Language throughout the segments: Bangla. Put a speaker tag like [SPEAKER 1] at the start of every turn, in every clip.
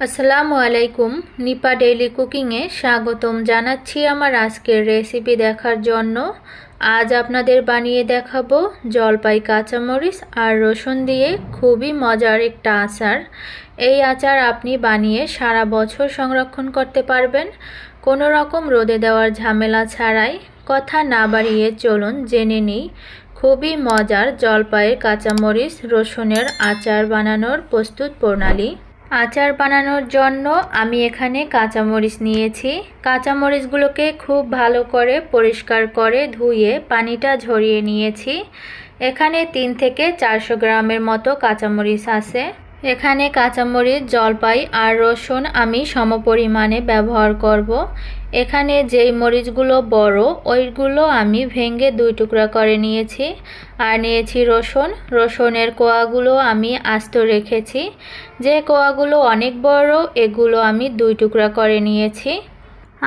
[SPEAKER 1] আসসালামু আলাইকুম। নিপা ডেইলি কুকিংয়ে স্বাগতম জানাচ্ছি আমার আজকের রেসিপি দেখার জন্য। আজ আপনাদের বানিয়ে দেখাবো জলপাই কাঁচামরিচ আর রসুন দিয়ে খুবই মজার একটা আচার। এই আচার আপনি বানিয়ে সারা বছর সংরক্ষণ করতে পারবেন। কোনো রকম রোদে দেওয়ার ঝামেলা ছাড়াই। কথা না বাড়িয়ে চলুন জেনে নিই। খুবই মজার জলপাইয়ের কাঁচামরিচ রসুনের আচার বানানোর প্রস্তুত প্রণালী। আচার বানানোর জন্য আমি এখানে কাঁচামরিচ নিয়েছি। কাঁচামরিচগুলোকে খুব ভালো করে পরিষ্কার করে ধুয়ে পানিটা ঝরিয়ে নিয়েছি। এখানে তিন থেকে চারশো গ্রামের মতো কাঁচামরিচ আছে। এখানে কাঁচামরিচ, জলপাই আর রসুন আমি সমপরিমাণে ব্যবহার করব। এখানে যেই মরিচগুলো বড়, ওইগুলো আমি ভেঙে দুই টুকরা করে নিয়েছি। আর নিয়েছি রসুন। রসুনের কোয়াগুলো আমি আস্ত রেখেছি। যে কোয়াগুলো অনেক বড়, এগুলো আমি দুই টুকরা করে নিয়েছি।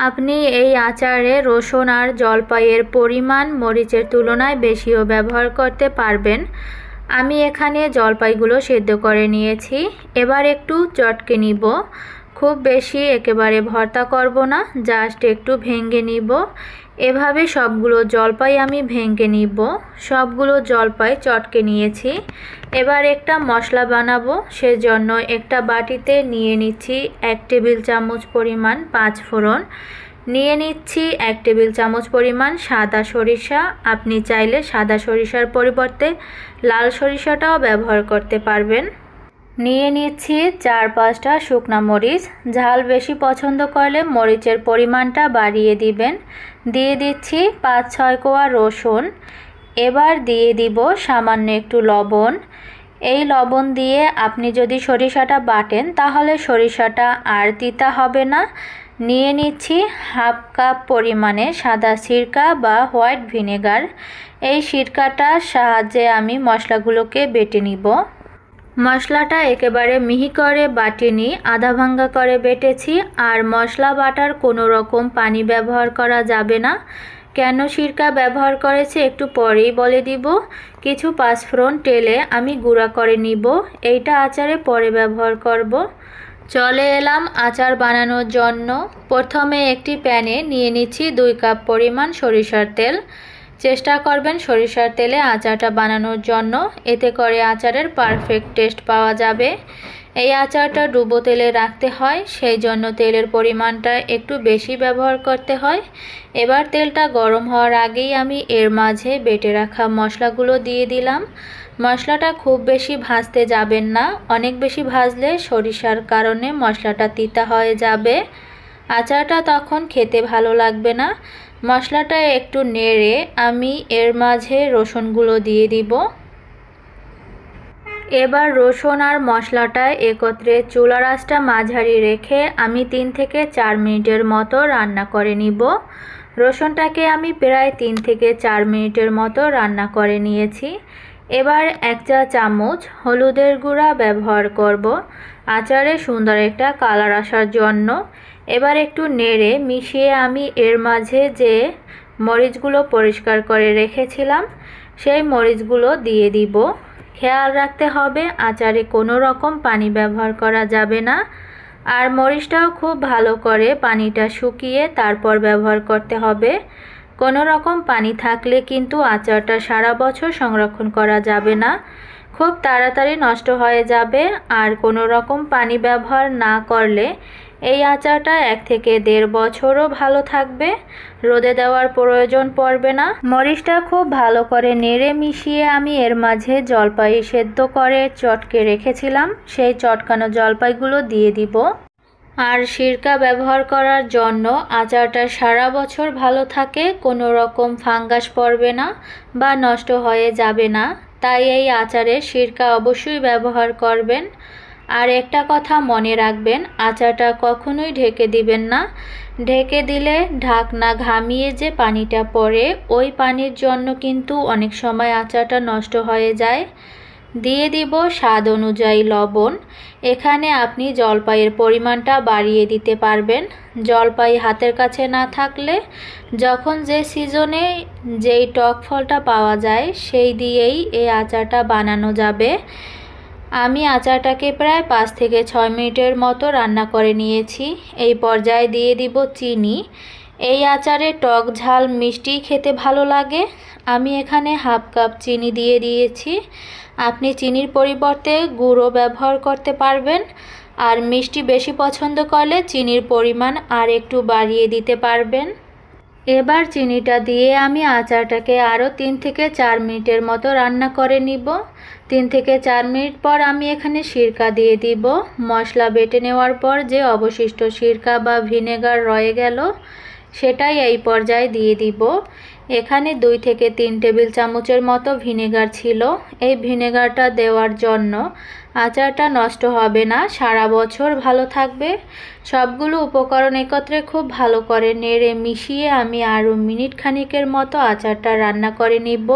[SPEAKER 1] আপনি এই আচারে রসুন আর জলপাইয়ের পরিমাণ মরিচের তুলনায় বেশিও ব্যবহার করতে পারবেন। আমি এখানে জলপাইগুলো সেদ্ধ করে নিয়েছি। এবার একটু চটকে নিব। খুব বেশি একেবারে ভর্তা করব না জাস্ট একটু ভেঙে নিব। এভাবে সবগুলো জলপাই আমি ভেঙে নিব। সবগুলো জলপাই চটকে নিয়েছি। এবার একটা মশলা বানাবো, সেজন্য একটা বাটিতে নিয়ে নিচ্ছি এক টেবিল চামচ পরিমাণ পাঁচ ফোড়ন। নিয়ে নিচ্ছি এক টেবিল চামচ পরিমাণ সাদা সরিষা। আপনি চাইলে সাদা সরিষার পরিবর্তে লাল সরিষাটাও ব্যবহার করতে পারবেন। নিয়ে নিচ্ছি চার পাঁচটা শুকনা মরিচ। ঝাল বেশি পছন্দ করলে মরিচের পরিমাণটা বাড়িয়ে দিবেন। দিয়ে দিচ্ছি পাঁচ ছয় কোয়া রসুন। এবার দিয়ে দিব সামান্য একটু লবণ। এই লবণ দিয়ে আপনি যদি সরিষাটা বাটেন, তাহলে সরিষাটা আর তিতা হবে না। নিয়ে নিচ্ছি হাফ কাপ পরিমাণে সাদা সিরকা বা হোয়াইট ভিনেগার। এই সিরকাটার সাহায্যে আমি মশলাগুলোকে বেটে নিব। মশলাটা একেবারে মিহি করে বাটিনি, আধা ভাঙ্গা করে বেটেছি, আর মশলা বাটার কোনো রকম পানি ব্যবহার করা যাবে না। কেন সিরকা ব্যবহার করেছে একটু পরেই বলে দিব। কিছু পাঁচফোড়ন টেলে আমি গুঁড়া করে নিব, এইটা আচারে পরে ব্যবহার করব। চলে এলাম আচার বানানোর জন্য। প্রথমে একটি প্যানে নিয়ে নিচ্ছি দুই কাপ পরিমাণ সরিষার তেল। চেষ্টা করবেন সরিষার তেলে আচারটা বানানোর জন্য। এতে করে আচারের পারফেক্ট টেস্ট পাওয়া যাবে। এই আচারটা ডুবো তেলে রাখতে হয়, সেই জন্য তেলের পরিমাণটা একটু বেশি ব্যবহার করতে হয়। এবার তেলটা গরম হওয়ার আগেই আমি এর মাঝে বেটে রাখা মশলাগুলো দিয়ে দিলাম। মশলাটা খুব বেশি ভাজতে যাবেন না, অনেক বেশি ভাজলে সরিষার কারণে মশলাটা তিতা হয়ে যাবে। আচারটা তখন খেতে ভালো লাগবে না। মশলাটা একটু নেড়ে আমি এর মাঝে রসুনগুলো দিয়ে দিব। এবার রসুন আর মশলাটা একত্রে চুলা রাসটা মাঝারি রেখে আমি তিন থেকে চার মিনিটের মতো রান্না করে নিব। রসুনটাকে আমি প্রায় তিন থেকে চার মিনিটের মতো রান্না করে নিয়েছি। এবার এক চা চামচ হলুদের গুঁড়া ব্যবহার করব। আচারে সুন্দর একটা কালার আসার জন্য এবার একটু নেড়ে মিশিয়ে আমি এর মাঝে যে মরিচগুলো পরিষ্কার করে রেখেছিলাম, সেই মরিচগুলো দিয়ে দিব। খেয়াল রাখতে হবে, আচারে কোনো রকম পানি ব্যবহার করা যাবে না। আর মরিচটাও খুব ভালো করে পানিটা শুকিয়ে তারপর ব্যবহার করতে হবে। কোনো রকম পানি থাকলে কিন্তু আচারটা সারা বছর সংরক্ষণ করা যাবে না। খুব তাড়াতাড়ি নষ্ট হয়ে যাবে। আর কোনো রকম পানি ব্যবহার না করলে এই আচারটা এক থেকে দেড় বছরও ভালো থাকবে। রোদে দেওয়ার প্রয়োজন পড়বে না। মরিচটা খুব ভালো করে নেড়ে মিশিয়ে আমি এর মাঝে জলপাই সেদ্ধ করে চটকে রেখেছিলাম। সেই চটকানো জলপাইগুলো দিয়ে দিব। আর সিরকা ব্যবহার করার জন্য আচারটা সারা বছর ভালো থাকে, কোনো রকম ফাঙ্গাস পড়বে না বা নষ্ট হয়ে যাবে না। তাই এই আচারে সিরকা অবশ্যই ব্যবহার করবেন। আর একটা কথা মনে রাখবেন, আচারটা কখনোই ঢেকে দিবেন না। ঢেকে দিলে ঢাকনা ঘামিয়ে যে পানিটা পড়ে, ওই পানির জন্য কিন্তু অনেক সময় আচারটা নষ্ট হয়ে যায়। দিয়ে দিব স্বাদ অনুযায়ী লবণ। এখানে আপনি জলপাইয়ের পরিমাণটা বাড়িয়ে দিতে পারবেন। জলপাই হাতের কাছে না থাকলে যখন যে সিজনে যেই টক ফলটা পাওয়া যায়, সেই দিয়েই এই আচারটা বানানো যাবে। আমি আচারটাকে প্রায় পাঁচ থেকে ছয় মিনিটের মতো রান্না করে নিয়েছি। এই পর্যায়ে দিয়ে দিব চিনি। এই আচারে টক ঝাল মিষ্টি খেতে ভালো লাগে। আমি এখানে হাফ কাপ চিনি দিয়ে দিয়েছি। আপনি চিনির পরিবর্তে গুঁড়ো ব্যবহার করতে পারবেন। আর মিষ্টি বেশি পছন্দ করলে চিনির পরিমাণ আর একটু বাড়িয়ে দিতে পারবেন। এবার চিনিটা দিয়ে আমি আচারটাকে আরও তিন থেকে চার মিনিটের মতো রান্না করে নিব। তিন থেকে চার মিনিট পর আমি এখানে সিরকা দিয়ে দিব। মশলা বেটে নেওয়ার পর যে অবশিষ্ট সিরকা বা ভিনেগার রয়ে গেল, সেটাই এই পর্যায়ে দিয়ে দিব। এখানে দুই থেকে তিন টেবিল চামচের মতো ভিনেগার ছিল। এই ভিনেগারটা দেওয়ার জন্য আচারটা নষ্ট হবে না, সারা বছর ভালো থাকবে। সবগুলো উপকরণ একত্রে খুব ভালো করে নেড়ে মিশিয়ে আমি আরও মিনিট খানিকের মতো আচারটা রান্না করে নিব।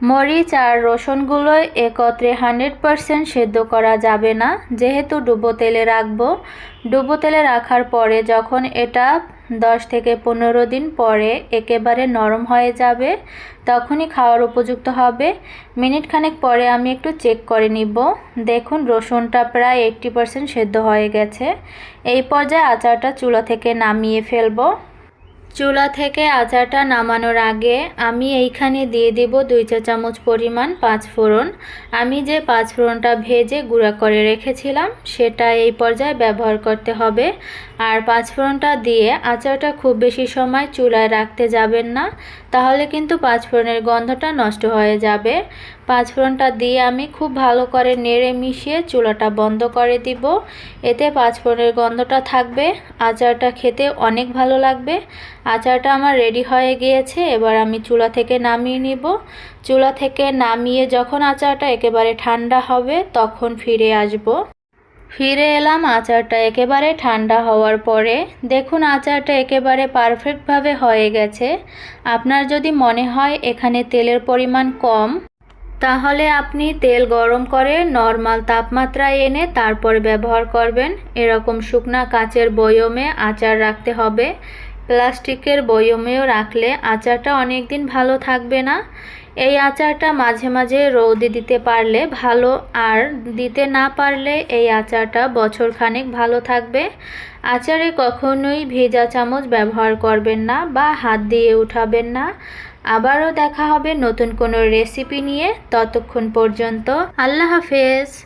[SPEAKER 1] মরিচ আর রসুনগুলো একত্রে হান্ড্রেড পারসেন্ট সেদ্ধ করা যাবে না, যেহেতু ডুবো তেলে রাখব। ডুবো তেলে রাখার পরে যখন এটা দশ থেকে পনেরো দিন পরে একেবারে নরম হয়ে যাবে, তখনই খাওয়ার উপযুক্ত হবে। মিনিট খানেক পরে আমি একটু চেক করে নিব। দেখুন, রসুনটা প্রায় এইট্টি পারসেন্ট সেদ্ধ হয়ে গেছে। এই পর্যায়ে আচারটা চুলা থেকে নামিয়ে ফেলব। চুলা থেকে আচারটা নামানোর আগে আমি এইখানে দিয়ে দিব দুই চা চামচ পরিমাণ পাঁচ ফোড়ন। আমি যে পাঁচ ফোড়নটা ভেজে গুঁড়া করে রেখেছিলাম, সেটা এই পর্যায়ে ব্যবহার করতে হবে। আর পাঁচ ফোড়নটা দিয়ে আচারটা খুব বেশি সময় চুলায় রাখতে যাবেন না, তাহলে কিন্তু পাঁচ ফোড়নের গন্ধটা নষ্ট হয়ে যাবে। পাঁচ ফোড়নটা দিয়ে আমি খুব ভালো করে নেড়ে মিশিয়ে চুলাটা বন্ধ করে দিব। এতে পাঁচ ফোড়নের গন্ধটা থাকবে, আচারটা খেতে অনেক ভালো লাগবে। আচারটা আমার রেডি হয়ে গিয়েছে, এবার আমি চুলা থেকে নামিয়ে নিব। চুলা থেকে নামিয়ে যখন আচারটা একেবারে ঠান্ডা হবে, তখন ফিরে আসব। ফিরে এলাম আচারটা একেবারে ঠান্ডা হওয়ার পরে। দেখুন, আচারটা একেবারে পারফেক্টভাবে হয়ে গেছে। আপনার যদি মনে হয় এখানে তেলের পরিমাণ কম তাহলে আপনি তেল গরম করে নর্মাল তাপমাত্রায় এনে তারপর ব্যবহার করবেন। এরকম শুকনা কাচের বয়মে আচার রাখতে হবে। প্লাস্টিকের বয়মেও রাখলে আচারটা অনেক দিন ভালো থাকবে না। এই আচারটা মাঝে মাঝে রৌদে দিতে পারলে ভালো, আর দিতে না পারলে এই আচারটা বছর খানেক ভালো থাকবে। আচারে কখনোই ভেজা চামচ ব্যবহার করবেন না বা হাত দিয়ে উঠাবেন না। আবারও দেখা হবে নতুন কোনো রেসিপি নিয়ে। ততক্ষণ পর্যন্ত আল্লাহ হাফেজ।